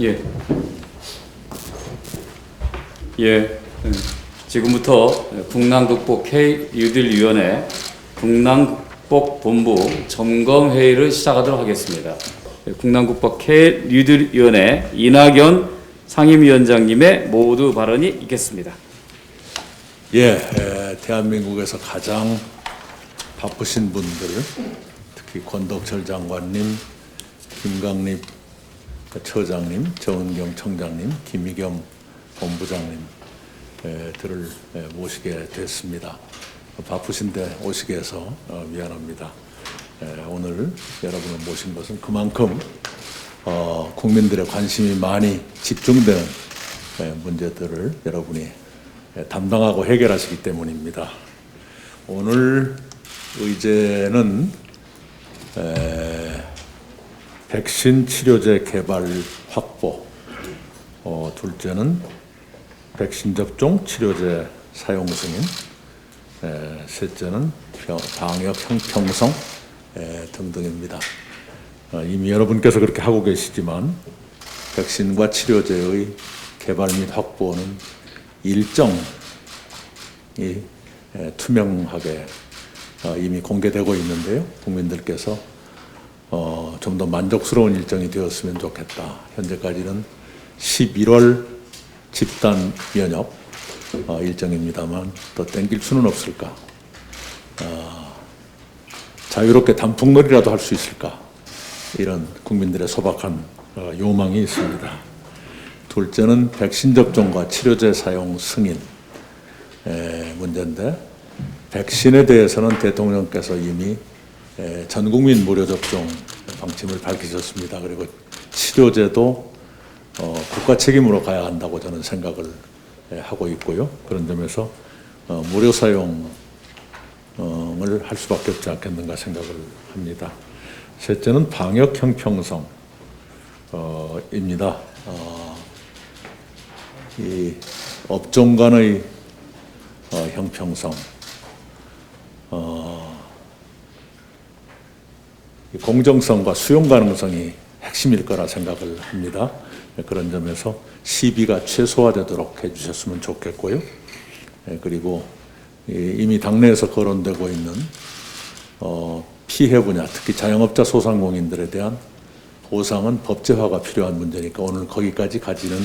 예. 예. 음, 지금부터 국난극복 K-유딜위원회 국난극복 본부 점검 회의를 시작하도록 하겠습니다. 예, 국난극복 K-유딜위원회 이낙연 상임위원장님의 모두 발언이 있겠습니다. 예, 에, 대한민국에서 가장 바쁘신 분들, 특히 권덕철 장관님, 김강립 처장님, 정은경 청장님, 김희겸 본부장님 에, 들을 에, 모시게 됐습니다. 바쁘신데 오시게 해서 어, 미안합니다. 에, 오늘 여러분을 모신 것은 그만큼 어, 국민들의 관심이 많이 집중되는 에, 문제들을 여러분이 에, 담당하고 해결하시기 때문입니다. 오늘 의제는 에, 백신 치료제 개발 확보, 어, 둘째는 백신 접종 치료제 사용 승인, 에, 셋째는 평- 방역 형평성 에, 등등입니다. 어, 이미 여러분께서 그렇게 하고 계시지만 백신과 치료제의 개발 및 확보는 일정이 에, 투명하게 어, 이미 공개되고 있는데요. 국민들께서 어, 좀 더 만족스러운 일정이 되었으면 좋겠다. 현재까지는 11월 집단 면역 어, 일정입니다만 더 땡길 수는 없을까? 어, 자유롭게 단풍놀이라도 할 수 있을까? 이런 국민들의 소박한 어, 요망이 있습니다. 둘째는 백신 접종과 치료제 사용 승인 에, 문제인데 백신에 대해서는 대통령께서 이미 에, 전 국민 무료 접종 방침을 밝히셨습니다. 그리고 치료제도 어, 국가 책임으로 가야 한다고 저는 생각을 에, 하고 있고요. 그런 점에서 어, 무료 사용을 할 수밖에 없지 않겠는가 생각을 합니다. 셋째는 방역 형평성 어, 이 업종 간의 어, 형평성, 공정성과 수용 가능성이 핵심일 거라 생각을 합니다. 그런 점에서 시비가 최소화되도록 해주셨으면 좋겠고요. 예, 그리고 이- 이미 당내에서 거론되고 있는 어, 피해 분야, 특히 자영업자 소상공인들에 대한 보상은 법제화가 필요한 문제니까 오늘 거기까지 가지는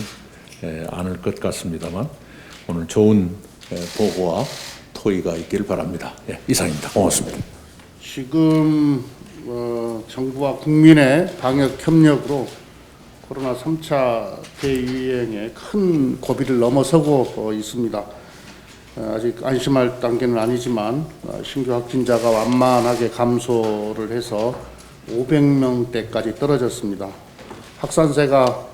에, 않을 것 같습니다만 오늘 좋은 에, 보고와 토의가 있기를 바랍니다. 예, 이상입니다. 고맙습니다. 지금 어, 정부와 국민의 방역 협력으로 코로나 3차 대유행에 큰 고비를 넘어서고 어, 있습니다. 어, 아직 안심할 단계는 아니지만 어, 신규 확진자가 완만하게 감소를 해서 500명대까지 떨어졌습니다. 확산세가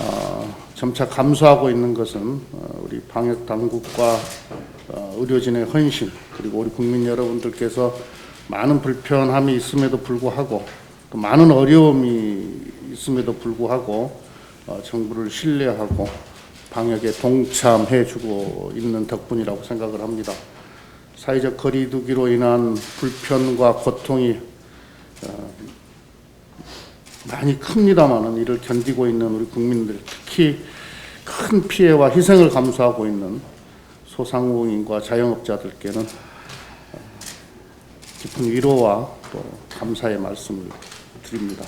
어, 점차 감소하고 있는 것은 어, 우리 방역 당국과 어, 의료진의 헌신 그리고 우리 국민 여러분들께서 많은 불편함이 있음에도 불구하고 또 많은 어려움이 있음에도 불구하고 어, 정부를 신뢰하고 방역에 동참해주고 있는 덕분이라고 생각을 합니다. 사회적 거리두기로 인한 불편과 고통이 어, 많이 큽니다만은 이를 견디고 있는 우리 국민들 특히 큰 피해와 희생을 감수하고 있는 소상공인과 자영업자들께는 어, 깊은 위로와 또 감사의 말씀을 드립니다.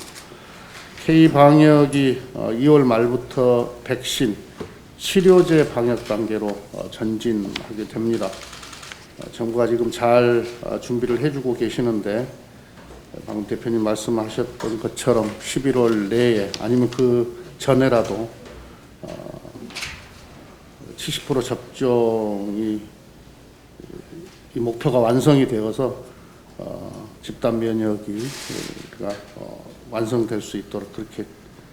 K 방역이 2월 말부터 백신 치료제 방역 단계로 어, 전진하게 됩니다. 어, 정부가 지금 잘 어, 준비를 해주고 계시는데 방금 대표님 말씀하셨던 것처럼 11월 내에 아니면 그 전에라도 어, 70% 접종이 이 목표가 완성이 되어서 어, 집단 면역이 가 어, 완성될 수 있도록 그렇게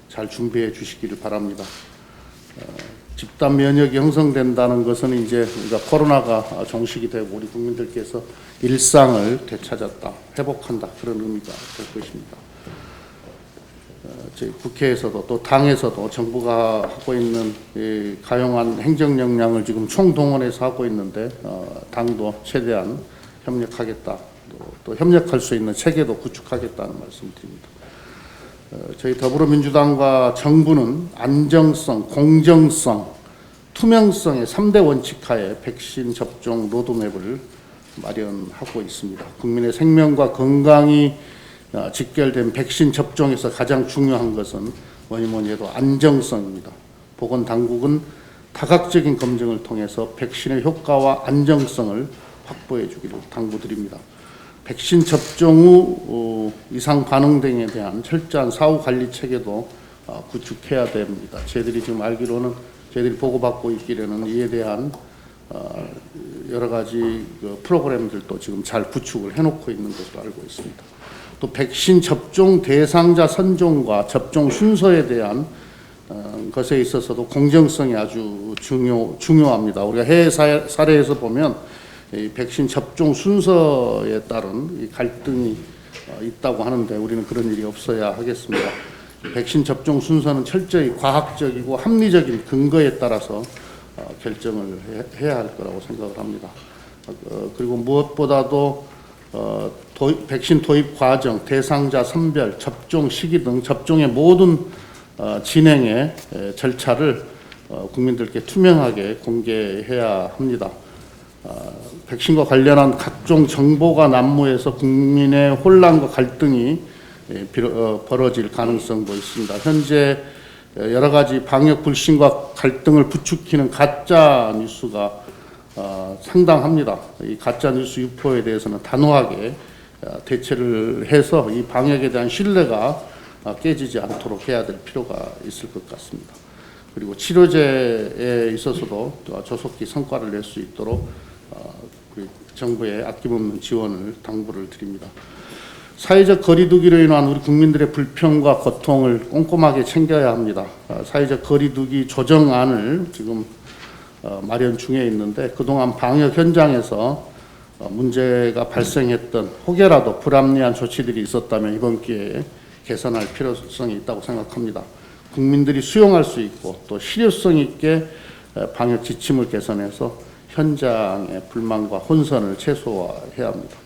잘 준비해 주시기를 바랍니다. 어, 집단 면역이 형성된다는 것은 이제 우리가 코로나가 종식이 되고 우리 국민들께서 일상을 되찾았다, 회복한다 그런 의미가 될 것입니다. 어, 저희 국회에서도 또 당에서도 정부가 하고 있는 이 가용한 행정 역량을 지금 총동원해서 하고 있는데 어, 당도 최대한 협력하겠다, 또, 또 협력할 수 있는 체계도 구축하겠다는 말씀드립니다. 어, 저희 더불어민주당과 정부는 안정성, 공정성, 투명성의 3대 원칙 하에 백신 접종 로드맵을 마련하고 있습니다. 국민의 생명과 건강이 어, 직결된 백신 접종에서 가장 중요한 것은 뭐니 뭐니 해도 안정성입니다. 보건 당국은 다각적인 검증을 통해서 백신의 효과와 안정성을 확보해 주기를 당부드립니다. 백신 접종 후 어, 이상 반응 등에 대한 철저한 사후 관리 체계도 어, 구축해야 됩니다. 저희들이 지금 알기로는 저희들이 보고받고 있기로는 이에 대한 어, 여러 가지 그 프로그램들도 지금 잘 구축을 해놓고 있는 것으로 알고 있습니다. 또 백신 접종 대상자 선정과 접종 순서에 대한 어, 것에 있어서도 공정성이 아주 중요 중요합니다. 우리가 해외 사- 사례에서 보면 이 백신 접종 순서에 따른 이 갈등이 어, 있다고 하는데 우리는 그런 일이 없어야 하겠습니다. 백신 접종 순서는 철저히 과학적이고 합리적인 근거에 따라서 어, 결정을 해- 해야 할 거라고 생각을 합니다. 어, 그리고 무엇보다도 백신 도입 과정, 대상자 선별, 접종 시기 등 접종의 모든 어, 진행의 에, 절차를 어, 국민들께 투명하게 공개해야 합니다. 어, 백신과 관련한 각종 정보가 난무해서 국민의 혼란과 갈등이 예, 어, 벌어질 가능성도 있습니다. 현재 어, 여러 가지 방역 불신과 갈등을 부추기는 가짜 뉴스가 어, 상당합니다. 이 가짜 뉴스 유포에 대해서는 단호하게 어, 대처를 해서 이 방역에 대한 신뢰가 어, 깨지지 않도록 해야 될 필요가 있을 것 같습니다. 그리고 치료제에 있어서도 또 조속히 성과를 낼 수 있도록 정부의 아낌없는 지원을 당부를 드립니다. 사회적 거리두기로 인한 우리 국민들의 불평과 고통을 꼼꼼하게 챙겨야 합니다. 어, 사회적 거리두기 조정안을 지금 어, 마련 중에 있는데 그동안 방역 현장에서 어, 문제가 발생했던 혹여라도 불합리한 조치들이 있었다면 이번 기회에 개선할 필요성이 있다고 생각합니다. 국민들이 수용할 수 있고 또 실효성 있게 어, 방역 지침을 개선해서 현장의 불만과 혼선을 최소화해야 합니다.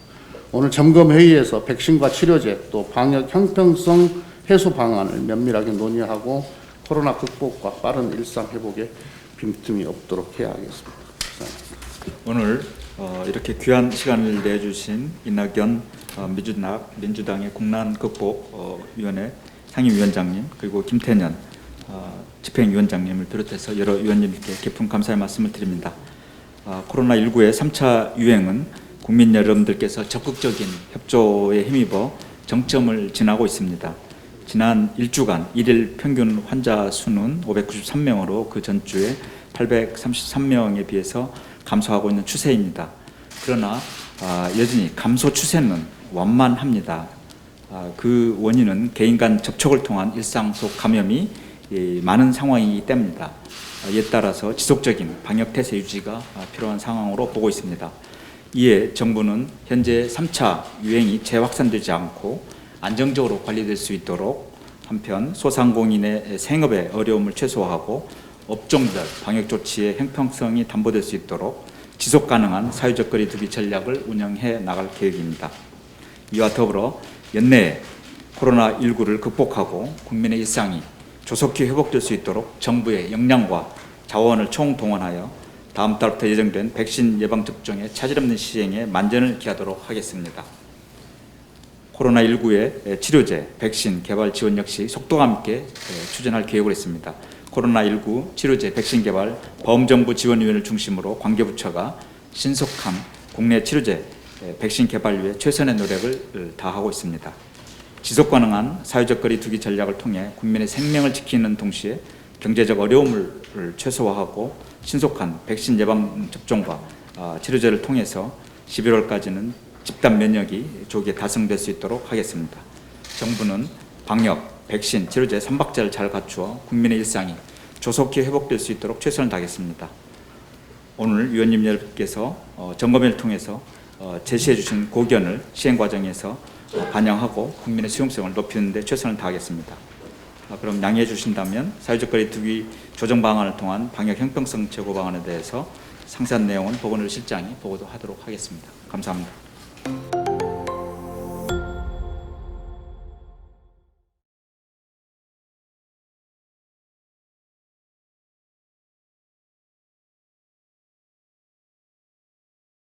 오늘 점검 회의에서 백신과 치료제 또 방역 형평성 해소 방안을 면밀하게 논의하고 코로나 극복과 빠른 일상 회복에 빈틈이 없도록 해야 하겠습니다. 감사합니다. 오늘 어, 이렇게 귀한 시간을 내주신 이낙연 어, 민주당, 민주당의 국난 극복 어, 위원회 상임위원장님 그리고 김태년 어, 집행위원장님을 비롯해서 여러 위원님께 깊은 감사의 말씀을 드립니다. 아, 코로나19의 3차 유행은 국민 여러분들께서 적극적인 협조에 힘입어 정점을 지나고 있습니다. 지난 일주간 일일 평균 환자 수는 593명으로 그 전주에 833명에 비해서 감소하고 있는 추세입니다. 그러나 아, 여전히 감소 추세는 완만합니다. 아, 그 원인은 개인 간 접촉을 통한 일상 속 감염이 예, 많은 상황이기 때문입니다. 아, 이에 따라서 지속적인 방역 태세 유지가 아, 필요한 상황으로 보고 있습니다. 이에 정부는 현재 3차 유행이 재확산되지 않고 안정적으로 관리될 수 있도록 한편 소상공인의 생업의 어려움을 최소화하고 업종별 방역 조치의 형평성이 담보될 수 있도록 지속 가능한 사회적 거리두기 전략을 운영해 나갈 계획입니다. 이와 더불어 연내에 코로나19를 극복하고 국민의 일상이 조속히 회복될 수 있도록 정부의 역량과 자원을 총동원하여 다음 달부터 예정된 백신 예방 접종의 차질 없는 시행에 만전을 기하도록 하겠습니다. 코로나19의 치료제, 백신 개발 지원 역시 속도감 있게 추진할 계획을 했습니다. 코로나19 치료제 백신 개발 범정부 지원위원회를 중심으로 관계부처가 신속한 국내 치료제 백신 개발 위해 최선의 노력을 다하고 있습니다. 지속 가능한 사회적 거리 두기 전략을 통해 국민의 생명을 지키는 동시에 경제적 어려움을 최소화하고 신속한 백신 예방 접종과 아, 치료제를 통해서 11월까지는 집단 면역이 조기에 달성될 수 있도록 하겠습니다. 정부는 방역, 백신, 치료제 3박자를 잘 갖추어 국민의 일상이 조속히 회복될 수 있도록 최선을 다하겠습니다. 오늘 위원님 여러분께서 어, 점검회를 통해서 어, 제시해 주신 고견을 시행 과정에서 어, 반영하고 국민의 수용성을 높이는 데 최선을 다하겠습니다. 아, 그럼 양해해 주신다면 사회적 거리 두기 조정 방안을 통한 방역 형평성 제고 방안에 대해서 상세한 내용은 보건의료 실장이 보고도 하도록 하겠습니다. 감사합니다.